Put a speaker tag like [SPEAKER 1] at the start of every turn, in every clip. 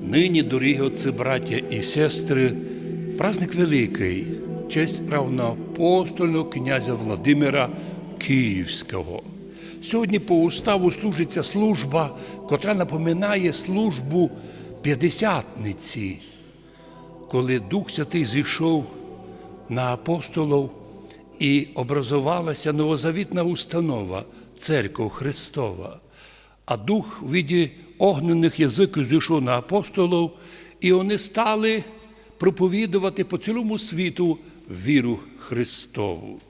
[SPEAKER 1] Нині, дорогі отці, браття і сестри, праздник великий, честь равноапостольного князя Владимира Київського. Сьогодні по уставу служиться служба, котра напоминає службу п'ятдесятниці, коли Дух Святий зійшов на апостолів і образувалася новозавітна установа Церква Христова. А Дух в віді огнених язиків зійшов на апостолів, і вони стали проповідувати по цілому світу віру Христову.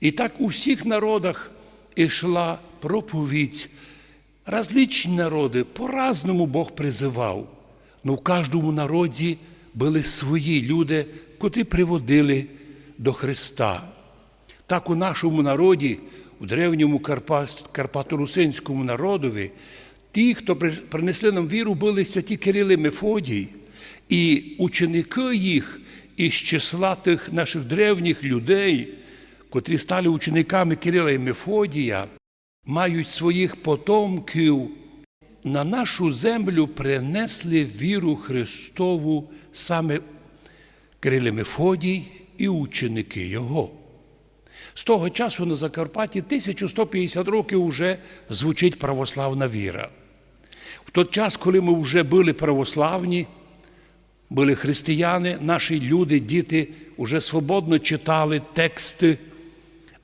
[SPEAKER 1] І так у всіх народах ішла проповідь. Различні народи по-разному Бог призивав. Но в кожному народі були свої люди, котрі приводили до Христа. Так у нашому народі, у древньому Карпа- Карпато-Русинському народові, ті, хто принесли нам віру, були святі Кирили Мефодій, і ученики їх із числа тих наших древніх людей, котрі стали учениками Кирила і Мефодія, мають своїх потомків на нашу землю принесли віру Христову саме Кирило Мефодій і ученики Його. З того часу на Закарпатті 1150 років вже звучить православна віра. В той час, коли ми вже були православні, були християни, наші люди, діти вже свободно читали тексти,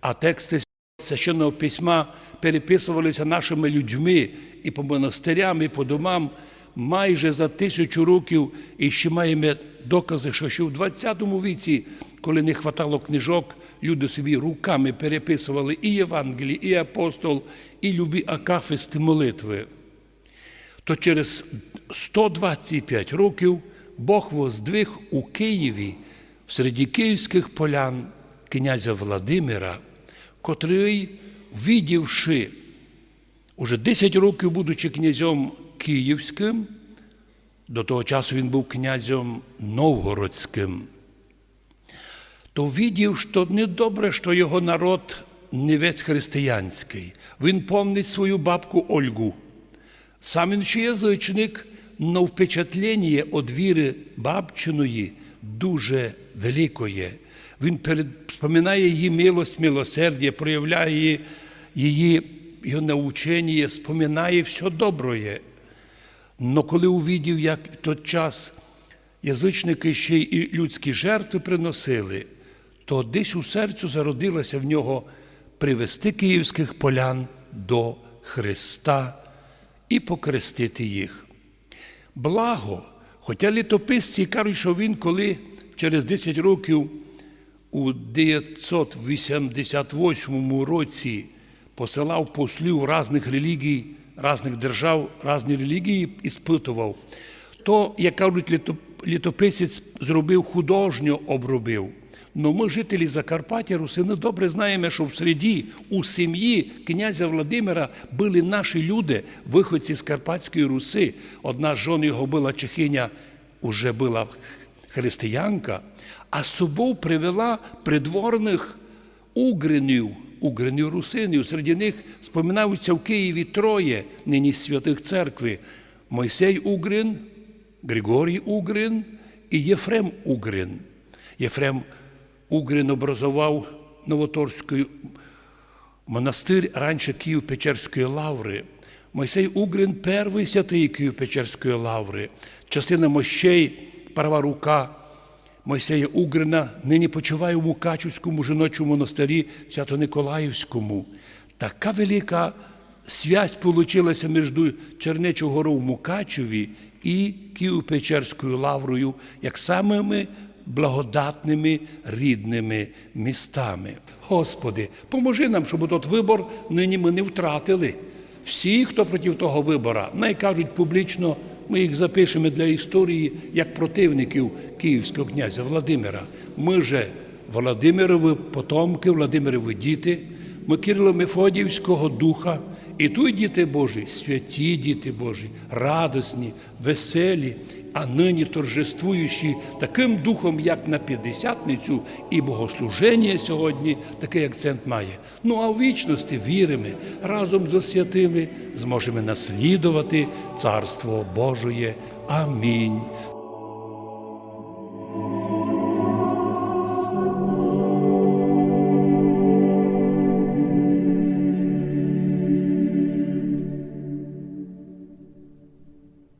[SPEAKER 1] а тексти священного письма переписувалися нашими людьми і по монастирям, і по домам майже за тисячу років. І ще маємо докази, що ще в 20 віці, коли не хватало книжок, люди собі руками переписували і Євангелії, і апостол, і любі акафисти молитви то через 125 років Бог воздвиг у Києві серед київських полян князя Владимира, котрий, видівши, уже 10 років, будучи князем Київським, до того часу він був князем Новгородським, то видів, що недобре, що його народ не весь християнський. Він помнить свою бабку Ольгу. Сам він ще язичник, но впечатлення від віри бабчиної дуже великое. Він споминає її милость, милосердя, проявляє її, його научення, споминає все доброє. Но коли увидів, як в той час язичники ще й людські жертви приносили, то десь у серцю зародилося в нього привести київських полян до Христа і покрестити їх. Благо, хоча літописці кажуть, що він, коли через 10 років у 988 році посилав послів різних релігій, різних держав, різні релігії іспитував, то, як кажуть, літописець зробив художньо обробив. Но ми, жителі Закарпаття, русини, добре знаємо, що в середі у сім'ї князя Владимира були наші люди, виходці з Карпатської Руси. Одна з жон його була чехиня, уже була християнка, а собою привела придворних угринів, угринів русинів. Серед них споминаються в Києві троє нині святих церкви: Мойсей Угрин, Григорій Угрин і Єфрем Угрин. Єфрем Угрин образував Новоторський монастир раніше Київ-Печерської лаври. Мойсей Угрин перший святий Київ-Печерської лаври. Частина мощей, права рука Мойсея Угрина нині почуває у Мукачівському жіночому монастирі Свято-Николаївському. Така велика связь получилася між Чернечою горою в Мукачеві і Києво-Печерською лаврою, як самими благодатними рідними містами. Господи, поможи нам, щоб тот вибор нині ми не втратили. Всі, хто проти того вибора, най кажуть публічно, ми їх запишемо для історії як противників київського князя Владимира. Ми же Володимирові потомки, Володимирові діти, ми Кирило Мефодіївського духа І тут діти Божі, святі діти Божі, радосні, веселі, а нині торжествуючі таким духом, як на п'ятдесятницю, і богослуження сьогодні такий акцент має. Ну а в вічності віримо, разом з святими зможемо наслідувати Царство Божоє. Амінь.